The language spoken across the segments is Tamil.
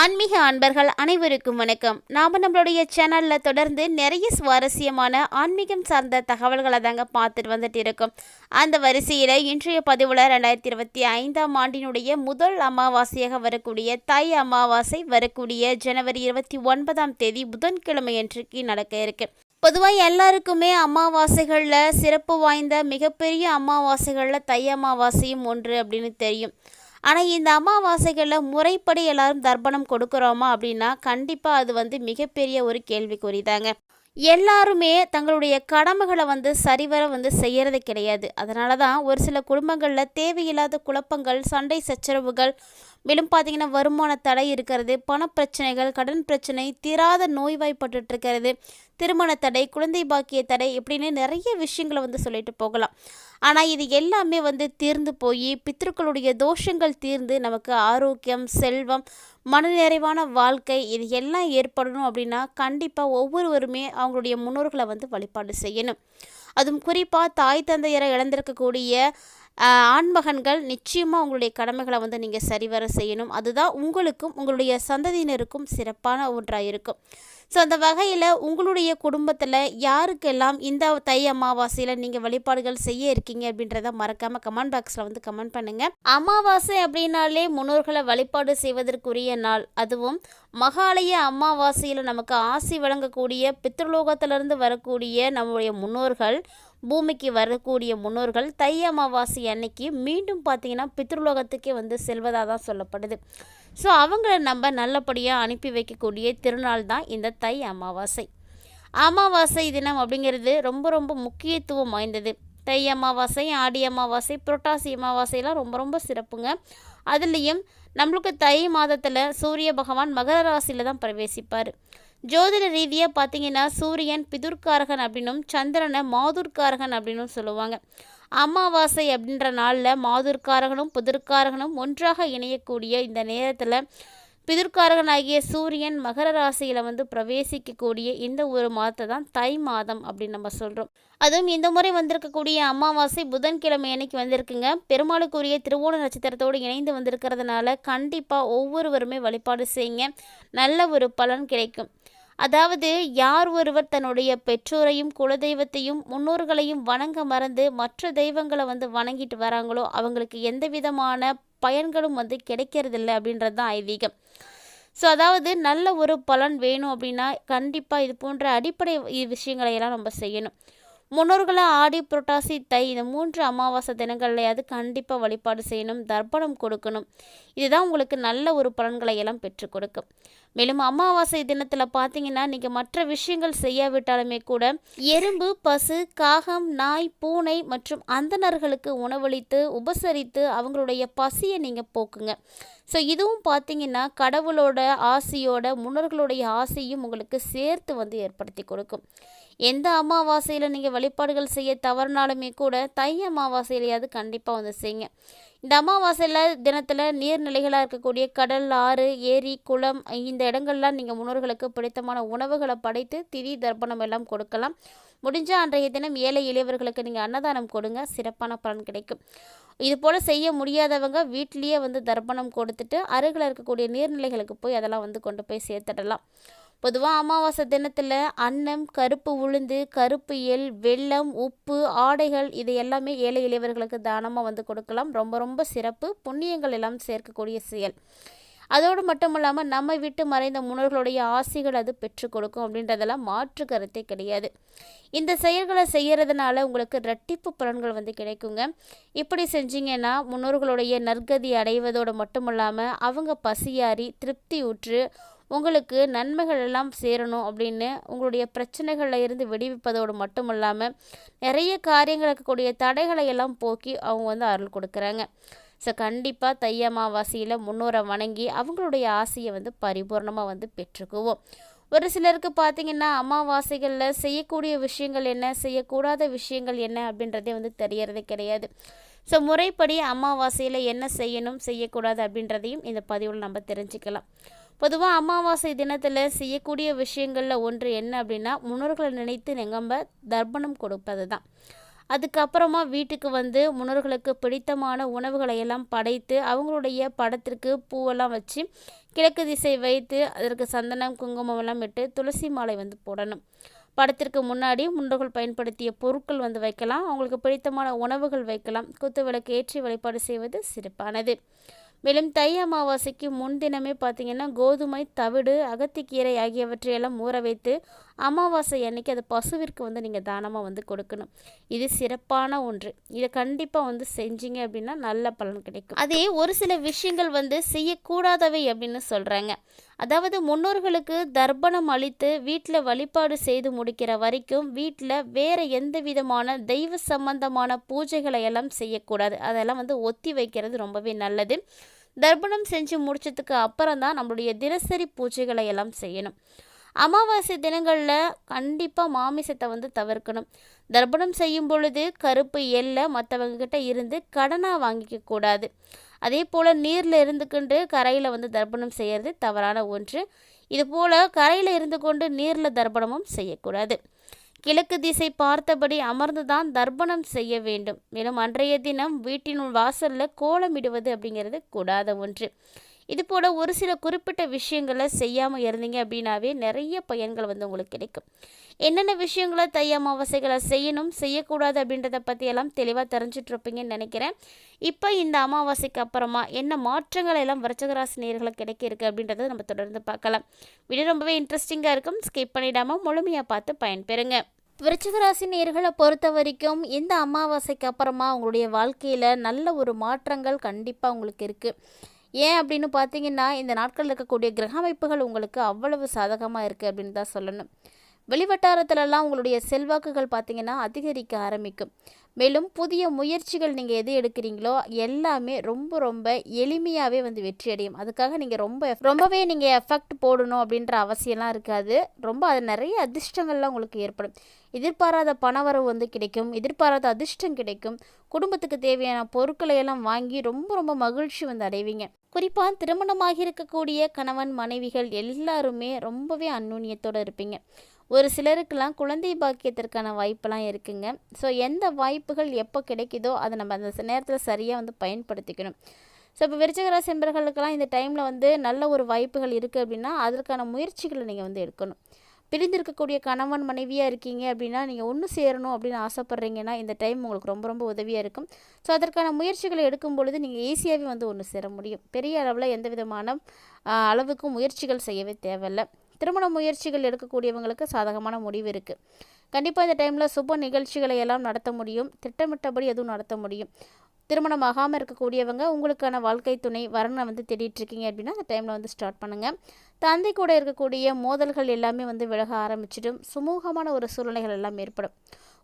ஆன்மீக அன்பர்கள் அனைவருக்கும் வணக்கம். நாம் நம்மளுடைய சேனலில் தொடர்ந்து நிறைய சுவாரஸ்யமான ஆன்மீகம் சார்ந்த தகவல்களை தாங்க பார்த்துட்டு வந்துட்டு இருக்கோம். அந்த வரிசையில் இன்றைய பதிவில் ரெண்டாயிரத்தி இருபத்தி ஐந்தாம் ஆண்டினுடைய முதல் அமாவாசையாக வரக்கூடிய தாய் அமாவாசை வரக்கூடிய ஜனவரி இருபத்தி ஒன்பதாம் தேதி புதன்கிழமை அன்றைக்கு நடக்க இருக்கு. பொதுவாக எல்லாருக்குமே அமாவாசைகளில் சிறப்பு வாய்ந்த மிகப்பெரிய அமாவாசைகளில் தை அமாவாசையும் ஒன்று அப்படின்னு தெரியும். ஆனால் இந்த அமாவாசைகளில் முறைப்படி எல்லாரும் தர்ப்பணம் கொடுக்குறோமா அப்படின்னா கண்டிப்பாக அது வந்து மிகப்பெரிய ஒரு கேள்விக்குறி தாங்க எல்லாருமே தங்களுடைய கடமைகளை வந்து சரிவர வந்து செய்யறது கிடையாது. அதனால தான் ஒரு சில குடும்பங்களில் தேவையில்லாத குழப்பங்கள் சண்டை சச்சரவுகள் மேலும் பார்த்தீங்கன்னா வருமான தடை இருக்கிறது பணப்பிரச்சனைகள் கடன் பிரச்சனை தீராத நோய்வாய்ப்பட்டு இருக்கிறது திருமண தடை குழந்தை பாக்கிய தடை இப்படின்னு நிறைய விஷயங்களை வந்து சொல்லிட்டு போகலாம். ஆனால் இது எல்லாமே வந்து தீர்ந்து போய் பித்ருக்களுடைய தோஷங்கள் தீர்ந்து நமக்கு ஆரோக்கியம் செல்வம் மனநிறைவான வாழ்க்கை இது எல்லாம் ஏற்படணும் அப்படின்னா கண்டிப்பாக ஒவ்வொருவருமே அவங்களுடைய முன்னோர்களை வந்து வழிபாடு செய்யணும். அதுவும் குறிப்பாக தாய் தந்தையரை இழந்திருக்கக்கூடிய ஆண்மகன்கள் நிச்சயமாக உங்களுடைய கடமைகளை வந்து நீங்கள் சரிவர செய்யணும். அதுதான் உங்களுக்கும் உங்களுடைய சந்ததியினருக்கும் சிறப்பான ஒன்றாக இருக்கும் ஸோ அந்த வகையில் உங்களுடைய குடும்பத்தில் யாருக்கெல்லாம் இந்த தை அமாவாசையில் நீங்கள் வழிபாடுகள் செய்ய இருக்கீங்க அப்படின்றத மறக்காமல் கமெண்ட் பாக்ஸில் வந்து கமெண்ட் பண்ணுங்கள் அமாவாசை அப்படின்னாலே முன்னோர்களை வழிபாடு செய்வதற்குரிய நாள். அதுவும் மகாலய அமாவாசையில் நமக்கு ஆசி வழங்கக்கூடிய பித்ருலோகத்திலிருந்து வரக்கூடிய நம்முடைய முன்னோர்கள் பூமிக்கு வரக்கூடிய முன்னோர்கள் தை அமாவாசை அன்னைக்கு மீண்டும் பார்த்தீங்கன்னா பித்ருலோகத்துக்கே வந்து செல்வதாக தான் சொல்லப்படுது. ஸோ அவங்கள நம்ம நல்லபடியாக அனுப்பி வைக்கக்கூடிய திருநாள் தான் இந்த தை அமாவாசை. அமாவாசை தினம் அப்படிங்கிறது ரொம்ப ரொம்ப முக்கியத்துவம் வாய்ந்தது. தை அமாவாசை ஆடி அமாவாசை புரட்டாசி அமாவாசைலாம் ரொம்ப ரொம்ப சிறப்புங்க. அதுலேயும் நம்மளுக்கு தை மாதத்தில் சூரிய பகவான் மகர ராசியில் தான் பிரவேசிப்பார். ஜோதிட ரீதியாக பார்த்தீங்கன்னா சூரியன் பிதுர்காரகன் அப்படின்னும் சந்திரனை மாதுர்காரகன் அப்படின்னும் சொல்லுவாங்க. அமாவாசை அப்படின்ற நாளில் மாதுர்காரகனும் புதிர்காரகனும் ஒன்றாக இணையக்கூடிய இந்த நேரத்தில் பிதுர்காரகன் ஆகிய சூரியன் மகர ராசியில் வந்து பிரவேசிக்கக்கூடிய இந்த ஒரு மாதத்தை தான் தை மாதம் அப்படின்னு நம்ம சொல்கிறோம் அதுவும் இந்த முறை வந்திருக்கக்கூடிய அமாவாசை புதன்கிழமை அன்னைக்கு வந்திருக்குங்க. பெருமாளுக்குரிய திருவோண நட்சத்திரத்தோடு இணைந்து வந்திருக்கிறதுனால கண்டிப்பாக ஒவ்வொருவருமே வழிபாடு செய்யுங்க. நல்ல ஒரு பலன் கிடைக்கும். அதாவது யார் ஒருவர் தன்னுடைய பெற்றோரையும் குலதெய்வத்தையும் முன்னோர்களையும் வணங்க மறந்து மற்ற தெய்வங்களை வந்து வணங்கிட்டு வராங்களோ அவங்களுக்கு எந்த விதமான பயன்களும் வந்து கிடைக்கிறதில்ல அப்படின்றது தான் ஐதீகம். ஸோ அதாவது நல்ல ஒரு பலன் வேணும் அப்படின்னா கண்டிப்பாக இது போன்ற அடிப்படை விஷயங்களை எல்லாம் நம்ம செய்யணும். முன்னோர்களை ஆடி புரட்டாசி தை இந்த மூன்று அமாவாசை தினங்கள்லையாவது கண்டிப்பாக வழிபாடு செய்யணும் தர்ப்பணம் கொடுக்கணும். இதுதான் உங்களுக்கு நல்ல ஒரு பலன்களை எல்லாம் பெற்று கொடுக்கும். மேலும் அமாவாசை தினத்தில் பார்த்தீங்கன்னா நீங்கள் மற்ற விஷயங்கள் செய்யாவிட்டாலுமே கூட எறும்பு பசு காகம் நாய் பூனை மற்றும் அந்தணர்களுக்கு உணவளித்து உபசரித்து அவங்களுடைய பசியை நீங்கள் போக்குங்க. ஸோ இதுவும் பார்த்தீங்கன்னா கடவுளோட ஆசையோட முன்னோர்களுடைய ஆசையும் உங்களுக்கு சேர்த்து வந்து ஏற்படுத்தி கொடுக்கும். எந்த அமாவாசையில் நீங்கள் வழிபாடுகள் செய்ய தவறினாலுமே கூட தை அமாவாசையிலையாவது கண்டிப்பாக வந்து செய்யுங்க. இந்த அமாவாசையில் தினத்தில் நீர்நிலைகளாக இருக்கக்கூடிய கடல் ஆறு ஏரி குளம் இந்த இடங்கள்லாம் நீங்கள் முன்னோர்களுக்கு பிடித்தமான உணவுகளை படைத்து திதி தர்ப்பணம் எல்லாம் கொடுக்கலாம். முடிஞ்சால் அன்றைய தினம் ஏழை எளியவர்களுக்கு நீங்கள் அன்னதானம் கொடுங்க. சிறப்பான பலன் கிடைக்கும். இது போல் செய்ய முடியாதவங்க வீட்லேயே வந்து தர்ப்பணம் கொடுத்துட்டு அருகில் இருக்கக்கூடிய நீர்நிலைகளுக்கு போய் அதெல்லாம் வந்து கொண்டு போய் சேர்த்துடலாம். பொதுவாக அமாவாசை தினத்தில் அன்னம் கருப்பு உளுந்து கருப்பு எல் வெள்ளம் உப்பு ஆடைகள் இது எல்லாமே ஏழை எளியவர்களுக்கு தானமாக வந்து கொடுக்கலாம். ரொம்ப ரொம்ப சிறப்பு. புண்ணியங்கள் எல்லாம் சேர்க்கக்கூடிய செயல். அதோடு மட்டும் இல்லாமல் நம்ம விட்டு மறைந்த முன்னோர்களுடைய ஆசைகள் அது பெற்றுக் கொடுக்கும் அப்படின்றதெல்லாம் மாற்று கருத்தே கிடையாது. இந்த செயல்களை செய்கிறதுனால உங்களுக்கு ரட்டிப்பு பலன்கள் வந்து கிடைக்குங்க. இப்படி செஞ்சீங்கன்னா முன்னோர்களுடைய நற்கதி அடைவதோடு மட்டும் இல்லாமல் அவங்க பசியாறி திருப்தி உற்று உங்களுக்கு நன்மைகள் எல்லாம் சேரணும் அப்படின்னு உங்களுடைய பிரச்சனைகளில் இருந்து விடுவிப்பதோடு மட்டும் இல்லாமல் நிறைய காரியங்களுக்கு கூடிய தடைகளை எல்லாம் போக்கி அவங்க வந்து அருள் கொடுக்குறாங்க. ஸோ கண்டிப்பாக தை அமாவாசையில் முன்னோரை வணங்கி அவங்களுடைய ஆசையை வந்து பரிபூர்ணமாக வந்து பெற்றுக்குவோம். ஒரு சிலருக்கு பார்த்திங்கன்னா அமாவாசைகளில் செய்யக்கூடிய விஷயங்கள் என்ன செய்யக்கூடாத விஷயங்கள் என்ன அப்படின்றதே வந்து தெரியறது கிடையாது. ஸோ முறைப்படி அமாவாசையில் என்ன செய்யணும் செய்யக்கூடாது அப்படின்றதையும் இந்த பதிவில் நம்ம தெரிஞ்சுக்கலாம். பொதுவாக அமாவாசை தினத்தில் செய்யக்கூடிய விஷயங்களில் ஒன்று என்ன அப்படின்னா முன்னோர்களை நினைத்து நம்ம தர்ப்பணம் கொடுப்பது தான் அதுக்கப்புறமா வீட்டுக்கு வந்து முன்னோர்களுக்கு பிடித்தமான உணவுகளை எல்லாம் படைத்து அவங்களுடைய படத்திற்கு பூவெல்லாம் வச்சு கிழக்கு திசை வைத்து அதற்கு சந்தனம் குங்குமம் எல்லாம் இட்டு துளசி மாலை வந்து போடணும். படத்திற்கு முன்னாடி முன்னோர்கள் பயன்படுத்திய பொருட்கள் வந்து வைக்கலாம். அவங்களுக்கு பிடித்தமான உணவுகள் வைக்கலாம். குத்து விளக்கு ஏற்றி வழிபாடு செய்வது சிறப்பானது. மேலும் தை அமாவாசைக்கு முன்தினமே பார்த்திங்கன்னா கோதுமை தவிடு அகத்திக்கீரை ஆகியவற்றையெல்லாம் ஊற வைத்து அமாவாசை அன்னைக்கு அது பசுவிற்கு வந்து நீங்கள் தானமாக வந்து கொடுக்கணும். இது சிறப்பான ஒன்று. இதை கண்டிப்பாக வந்து செஞ்சீங்க அப்படின்னா நல்ல பலன் கிடைக்கும். அதே ஒரு சில விஷயங்கள் வந்து செய்யக்கூடாதவை அப்படின்னு சொல்கிறாங்க அதாவது முன்னோர்களுக்கு தர்ப்பணம் அளித்து வீட்டில் வழிபாடு செய்து முடிக்கிற வரைக்கும் வீட்டில் வேறு எந்த விதமான தெய்வ சம்பந்தமான பூஜைகளை எல்லாம் செய்யக்கூடாது. அதெல்லாம் வந்து ஒத்தி வைக்கிறது ரொம்பவே நல்லது. தர்ப்பணம் செஞ்சு முடிச்சதுக்கு அப்புறம் தான் நம்மளுடைய தினசரி பூஜைகளை எல்லாம் செய்யணும். அமாவாசை தினங்களில் கண்டிப்பாக மாமிசத்தை வந்து தவிர்க்கணும். தர்ப்பணம் செய்யும் பொழுது கருப்பு எல்லை மற்றவங்கக்கிட்ட இருந்து கடனாக வாங்கிக்க கூடாது. அதே போல் நீரில் இருந்துக்கொண்டு கரையில் வந்து தர்ப்பணம் செய்கிறது தவறான ஒன்று. இதுபோல் கரையில் இருந்து கொண்டு நீரில் தர்ப்பணமும் செய்யக்கூடாது. கிழக்கு திசை பார்த்தபடி அமர்ந்துதான் தர்ப்பணம் செய்ய வேண்டும். மேலும் அன்றைய தினம் வீட்டினுள் வாசலில் கோலமிடுவது அப்படிங்கிறது கூடாத ஒன்று. இது போல் ஒரு சில குறிப்பிட்ட விஷயங்களை செய்யாமல் இருந்தீங்க அப்படின்னாவே நிறைய பயன்கள் வந்து உங்களுக்கு கிடைக்கும். என்னென்ன விஷயங்களை தை அமாவாசைகளை செய்யணும் செய்யக்கூடாது அப்படின்றத பற்றியெல்லாம் தெளிவாக தெரிஞ்சிட்ருப்பீங்கன்னு நினைக்கிறேன். இப்போ இந்த அமாவாசைக்கு அப்புறமா என்ன மாற்றங்கள் எல்லாம் விரச்சகராசி நேர்களுக்கு கிடைக்க இருக்குது அப்படின்றத நம்ம தொடர்ந்து பார்க்கலாம். வீடியோ ரொம்பவே இன்ட்ரெஸ்டிங்காக இருக்கும். ஸ்கிப் பண்ணிடாமல் முழுமையாக பார்த்து பயன்பெறுங்க. விருச்சிகராசி நேர்களை பொறுத்த வரைக்கும் இந்த அமாவாசைக்கு அப்புறமா உங்களுடைய வாழ்க்கையில் நல்ல ஒரு மாற்றங்கள் கண்டிப்பாக உங்களுக்கு இருக்குது ஏன் அப்படின்னு பார்த்தீங்கன்னா இந்த நாட்களில் இருக்கக்கூடிய கிரக அமைப்புகள் உங்களுக்கு அவ்வளவு சாதகமாக இருக்குது அப்படின்னு தான் சொல்லணும். வெளிவட்டாரத்துலலாம் உங்களுடைய செல்வாக்குகள் பார்த்திங்கன்னா அதிகரிக்க ஆரம்பிக்கும். மேலும் புதிய முயற்சிகள் நீங்கள் எது எடுக்கிறீங்களோ எல்லாமே ரொம்ப ரொம்ப எளிமையாகவே வந்து வெற்றி அடையும் அதுக்காக நீங்கள் ரொம்ப ரொம்பவே நீங்கள் எஃபெக்ட் போடணும் அப்படின்ற அவசியம்லாம் இருக்காது. ரொம்ப அது நிறைய அதிர்ஷ்டங்கள்லாம் உங்களுக்கு ஏற்படும். எதிர்பாராத பணவரவு வந்து கிடைக்கும். எதிர்பாராத அதிர்ஷ்டம் கிடைக்கும். குடும்பத்துக்கு தேவையான பொருட்களை எல்லாம் வாங்கி ரொம்ப ரொம்ப மகிழ்ச்சி வந்து அடைவீங்க. குறிப்பாக திருமணமாகி இருக்கக்கூடிய கணவன் மனைவிகள் எல்லாருமே ரொம்பவே அந்நுண்ணியத்தோடு இருப்பீங்க. ஒரு சிலருக்கெல்லாம் குழந்தை பாக்கியத்திற்கான வாய்ப்பெல்லாம் இருக்குங்க. ஸோ எந்த வாய்ப்புகள் எப்போ கிடைக்குதோ அதை நம்ம அந்த நேரத்தில் சரியாக வந்து பயன்படுத்திக்கணும். ஸோ இப்போ விருச்சகராசி என்பர்களுக்கெல்லாம் இந்த டைமில் வந்து நல்ல ஒரு வாய்ப்புகள் இருக்குது அப்படின்னா அதற்கான முயற்சிகளை நீங்கள் வந்து எடுக்கணும். பிரிந்திருக்கக்கூடிய கணவன் மனைவியாக இருக்கீங்க அப்படின்னா நீங்கள் ஒன்று சேரணும் அப்படின்னு ஆசைப்பட்றீங்கன்னா இந்த டைம் உங்களுக்கு ரொம்ப ரொம்ப உதவியாக இருக்கும். ஸோ அதற்கான முயற்சிகளை எடுக்கும் பொழுது நீங்கள் ஈஸியாகவே வந்து ஒன்று சேர முடியும். பெரிய அளவில் எந்த விதமான அளவுக்கும் முயற்சிகள் செய்யவே தேவையில்லை. திருமண முயற்சிகள் எடுக்கக்கூடியவங்களுக்கு சாதகமான முடிவு இருக்குது கண்டிப்பாக இந்த டைமில் சுப நிகழ்ச்சிகளை எல்லாம் நடத்த முடியும். திட்டமிட்டபடி எதுவும் நடத்த முடியும். திருமணம் ஆகாமல் இருக்கக்கூடியவங்க உங்களுக்கான வாழ்க்கை துணை வரனை வந்து தேடிட்டுருக்கீங்க அப்படின்னா அந்த டைமில் வந்து ஸ்டார்ட் பண்ணுங்கள் தந்தை கூட இருக்கக்கூடிய மோதல்கள் எல்லாமே வந்து விலக ஆரம்பிச்சிடும். சுமூகமான ஒரு சூழ்நிலைகள் எல்லாம் ஏற்படும்.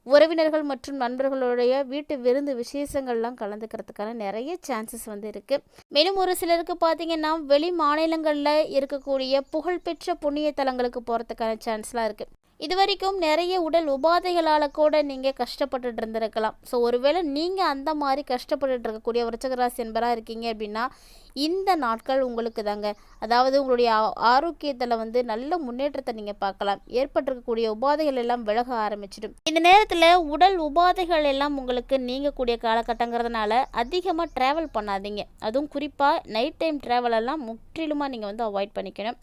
உறவினர்கள் மற்றும் நண்பர்களுடைய வீட்டு விருந்து விசேஷங்கள்லாம் கலந்துக்கிறதுக்கான நிறைய சான்சஸ் வந்து இருக்குது மேலும் ஒரு சிலருக்கு பார்த்தீங்கன்னா வெளி மாநிலங்களில் இருக்கக்கூடிய புகழ்பெற்ற புண்ணிய தலங்களுக்கு போகிறதுக்கான சான்ஸ்லாம் இருக்குது இது வரைக்கும் நிறைய உடல் உபாதைகளால் கூட நீங்கள் கஷ்டப்பட்டுட்டு இருந்திருக்கலாம். ஸோ ஒருவேளை நீங்கள் அந்த மாதிரி கஷ்டப்பட்டுட்டு இருக்கக்கூடிய விருச்சகராசி என்பராக இருக்கீங்க அப்படின்னா இந்த நாட்கள் உங்களுக்கு தாங்க. அதாவது உங்களுடைய ஆரோக்கியத்தில் வந்து நல்ல முன்னேற்றத்தை நீங்கள் பார்க்கலாம். ஏற்பட்டிருக்கக்கூடிய உபாதைகள் எல்லாம் விலக ஆரம்பிச்சிடும். இந்த நேரத்தில் உடல் உபாதைகள் எல்லாம் உங்களுக்கு நீங்கக்கூடிய காலகட்டங்கிறதுனால அதிகமாக ட்ராவல் பண்ணாதீங்க. அதுவும் குறிப்பாக நைட் டைம் ட்ராவல் எல்லாம் முற்றிலுமாக நீங்கள் வந்து அவாய்ட் பண்ணிக்கணும்.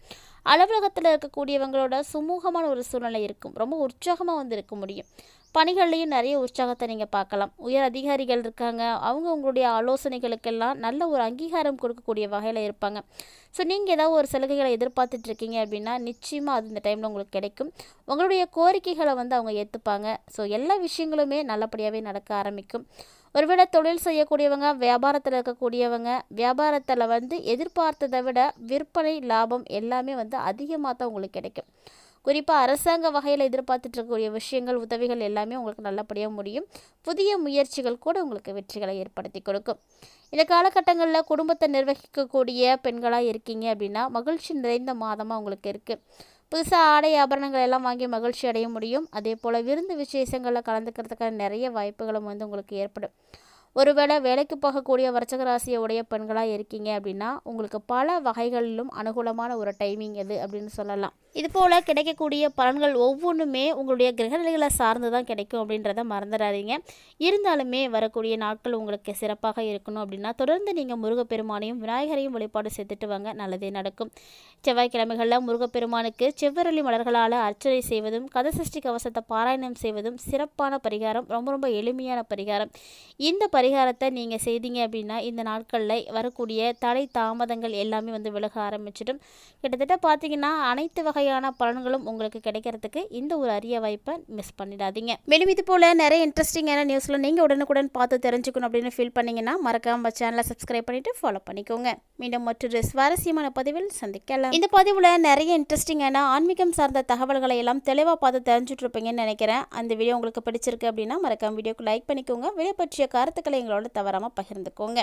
அலுவலகத்தில் இருக்கக்கூடியவங்களோட சுமூகமான ஒரு சூழ்நிலை இருக்கும். ரொம்ப உற்சாகமாக வந்து இருக்க முடியும். பணிகள்லையும் நிறைய உற்சாகத்தை நீங்கள் பார்க்கலாம். உயர் அதிகாரிகள் இருக்காங்க. அவங்க உங்களுடைய ஆலோசனைகளுக்கெல்லாம் நல்ல ஒரு அங்கீகாரம் கொடுக்கக்கூடிய வகையில் இருப்பாங்க. ஸோ நீங்கள் ஏதாவது ஒரு சலுகைகளை எதிர்பார்த்துட்டு இருக்கீங்க அப்படின்னா நிச்சயமாக அது இந்த டைமில் உங்களுக்கு கிடைக்கும். உங்களுடைய கோரிக்கைகளை வந்து அவங்க ஏற்றுப்பாங்க ஸோ எல்லா விஷயங்களுமே நல்லபடியாகவே நடக்க ஆரம்பிக்கும். ஒருவேளை தொழில் செய்யக்கூடியவங்க வியாபாரத்தில் இருக்கக்கூடியவங்க வியாபாரத்தில் வந்து எதிர்பார்த்ததை விட விற்பனை லாபம் எல்லாமே வந்து அதிகமாக தான் உங்களுக்கு கிடைக்கும். குறிப்பாக அரசாங்க வகையில் எதிர்பார்த்துட்டு இருக்கக்கூடிய விஷயங்கள் உதவிகள் எல்லாமே உங்களுக்கு நல்லபடியாக முடியும். புதிய முயற்சிகள் கூட உங்களுக்கு வெற்றிகளை ஏற்படுத்தி கொடுக்கும். இந்த காலகட்டங்களில் குடும்பத்தை நிர்வகிக்கக்கூடிய பெண்களாக இருக்கீங்க அப்படின்னா மகிழ்ச்சி நிறைந்த மாதமாக உங்களுக்கு இருக்குது புதுசாக ஆடை ஆபரணங்கள் எல்லாம் வாங்கி மகிழ்ச்சி அடைய முடியும். அதே போல் விருந்து விசேஷங்களில் கலந்துக்கிறதுக்கான நிறைய வாய்ப்புகளும் வந்து உங்களுக்கு ஏற்படும். ஒருவேளை வேலைக்கு போகக்கூடிய வர்ச்சக ராசியை உடைய பெண்களாக இருக்கீங்க அப்படின்னா உங்களுக்கு பல வகைகளிலும் அனுகூலமான ஒரு டைமிங் எது அப்படின்னு சொல்லலாம். இது போல் கிடைக்கக்கூடிய பலன்கள் ஒவ்வொன்றுமே உங்களுடைய கிரகநிலைகளை சார்ந்து தான் கிடைக்கும் அப்படின்றத மறந்துடாதீங்க. இருந்தாலுமே வரக்கூடிய நாட்கள் உங்களுக்கு சிறப்பாக இருக்கணும் அப்படின்னா தொடர்ந்து நீங்கள் முருகப்பெருமானையும் விநாயகரையும் வழிபாடு செய்துட்டு வாங்க. நல்லதே நடக்கும். செவ்வாய்க்கிழமைகளில் முருகப்பெருமானுக்கு செவ்வரளி மலர்களால் அர்ச்சனை செய்வதும் கதசஷ்டி கவசத்தை பாராயணம் செய்வதும் சிறப்பான பரிகாரம் ரொம்ப ரொம்ப எளிமையான பரிகாரம். இந்த பரி பரிகாரத்தை நீங்கள் செய்தீங்க அப்படின்னா இந்த நாட்களில் வரக்கூடிய தடை தாமதங்கள் எல்லாமே வந்து விலக ஆரம்பிச்சிடும். கிட்டத்தட்ட பார்த்தீங்கன்னா அனைத்து வகையான பலன்களும் உங்களுக்கு கிடைக்கிறதுக்கு இந்த ஒரு அரிய வாய்ப்பை மிஸ் பண்ணிடாதீங்க. மேலும் இது போல் நிறைய இன்ட்ரெஸ்டிங்கான நியூஸில் நீங்கள் உடனுக்குடன் பார்த்து தெரிஞ்சுக்கணும் அப்படின்னு ஃபீல் பண்ணீங்கன்னா மறக்காம சேனலை சப்ஸ்கிரைப் பண்ணிட்டு ஃபாலோ பண்ணிக்கோங்க. மீண்டும் மற்றொரு சுவாரஸ்யமான பதிவில் சந்திக்கலாம். இந்த பதிவில் நிறைய இன்ட்ரெஸ்டிங்கான ஆன்மீகம் சார்ந்த தகவல்களை எல்லாம் தெளிவாக பார்த்து தெரிஞ்சுட்டு இருப்பீங்கன்னு நினைக்கிறேன். அந்த வீடியோ உங்களுக்கு பிடிச்சிருக்கு அப்படின்னா மறக்காம வீடியோக்கு லைக் பண்ணிக்கோங்க. வீடியோ பற்றிய கருத்துக்களை எங்களோட தவறாமல் பகிர்ந்துக்கோங்க.